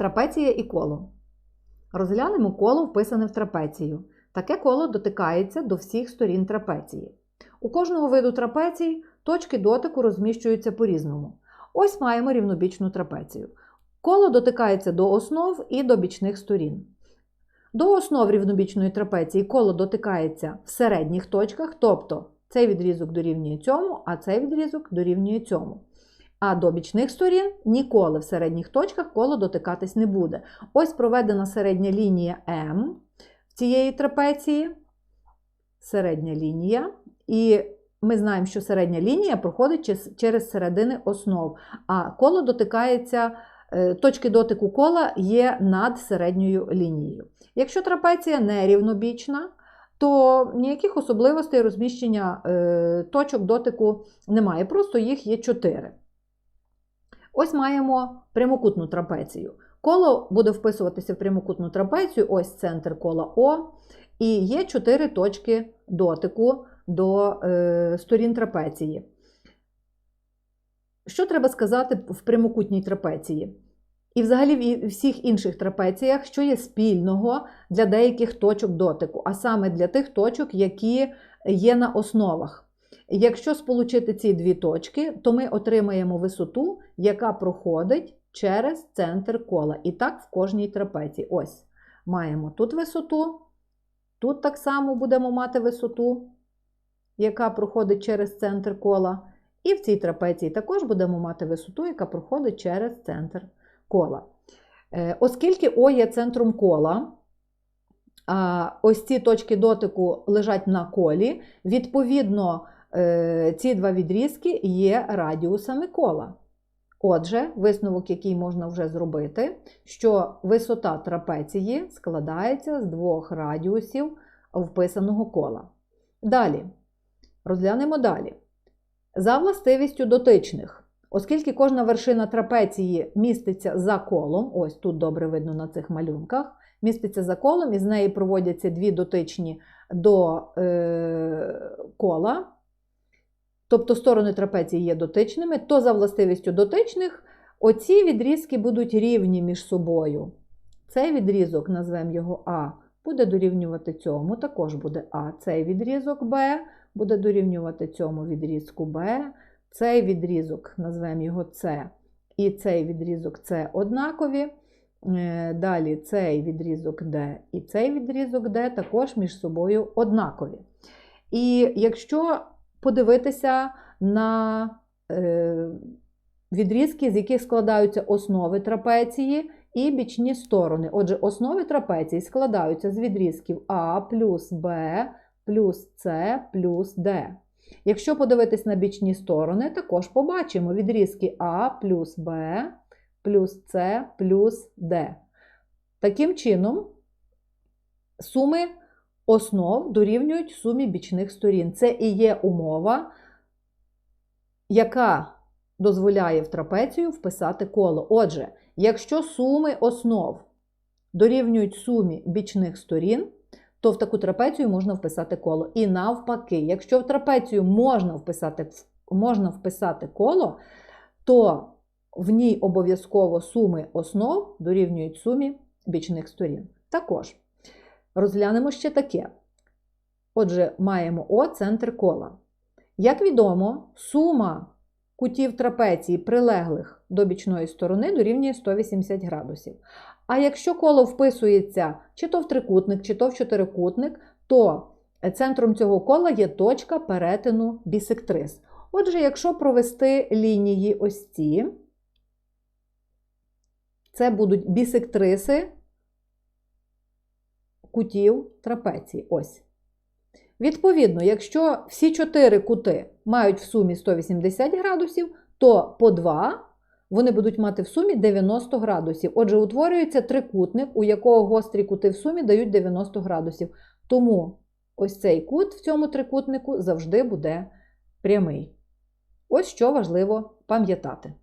Трапеція і коло. Розглянемо коло, вписане в трапецію. Таке коло дотикається до всіх сторін трапеції. У кожного виду трапеції точки дотику розміщуються по-різному. Ось маємо рівнобічну трапецію. Коло дотикається до основ і до бічних сторін. До основ рівнобічної трапеції коло дотикається в середніх точках, тобто цей відрізок дорівнює цьому, а цей відрізок дорівнює цьому. А до бічних сторін ніколи в середніх точках коло дотикатись не буде. Ось проведена середня лінія М в цієї трапеції. Середня лінія. І ми знаємо, що середня лінія проходить через середини основ, а коло дотикається, е, точки дотику кола є над середньою лінією. Якщо трапеція нерівнобічна, то ніяких особливостей розміщення е, точок дотику немає, просто їх є чотири. Ось маємо прямокутну трапецію. Коло буде вписуватися в прямокутну трапецію, ось центр кола О, і є чотири точки дотику до е, сторін трапеції. Що треба сказати в прямокутній трапеції? І взагалі в всіх інших трапеціях, що є спільного для деяких точок дотику, а саме для тих точок, які є на основах. Якщо сполучити ці дві точки, то ми отримаємо висоту, яка проходить через центр кола. І так в кожній трапеції. Ось маємо тут висоту, тут так само будемо мати висоту, яка проходить через центр кола. І в цій трапеції також будемо мати висоту, яка проходить через центр кола. Е, Оскільки О є центром кола, а ось ці точки дотику лежать на колі, відповідно, ці два відрізки є радіусами кола. Отже, висновок, який можна вже зробити, що висота трапеції складається з двох радіусів вписаного кола. Далі, розглянемо далі. За властивістю дотичних, оскільки кожна вершина трапеції міститься за колом, ось тут добре видно на цих малюнках, міститься за колом, і з неї проводяться дві дотичні до е, кола, тобто сторони трапеції є дотичними, то за властивістю дотичних оці відрізки будуть рівні між собою. Цей відрізок, назвемо його А, буде дорівнювати цьому, також буде А. Цей відрізок Б буде дорівнювати цьому відрізку Б. Цей відрізок, назвемо його С, і цей відрізок С однакові. Е, Далі цей відрізок D і цей відрізок D також між собою однакові. І якщо подивитися на е, відрізки, з яких складаються основи трапеції і бічні сторони. Отже, основи трапеції складаються з відрізків А плюс Б плюс С плюс Д. Якщо подивитись на бічні сторони, також побачимо відрізки А плюс Б плюс С плюс Д. Таким чином, суми основ дорівнюють сумі бічних сторін. Це і є умова, яка дозволяє в трапецію вписати коло. Отже, якщо суми основ дорівнюють сумі бічних сторін, то в таку трапецію можна вписати коло. І навпаки, якщо в трапецію можна вписати, можна вписати коло, то в ній обов'язково суми основ дорівнюють сумі бічних сторін. Також розглянемо ще таке. Отже, маємо О центр кола. Як відомо, сума кутів трапеції, прилеглих до бічної сторони, дорівнює 180 градусів. А якщо коло вписується чи то в трикутник, чи то в чотирикутник, то центром цього кола є точка перетину бісектрис. Отже, якщо провести лінії ось ці, це будуть бісектриси кутів трапеції. Ось. Відповідно, якщо всі чотири кути мають в сумі 180 градусів, то по два вони будуть мати в сумі 90 градусів. Отже, утворюється трикутник, у якого гострі кути в сумі дають 90 градусів. Тому ось цей кут в цьому трикутнику завжди буде прямий. Ось що важливо пам'ятати.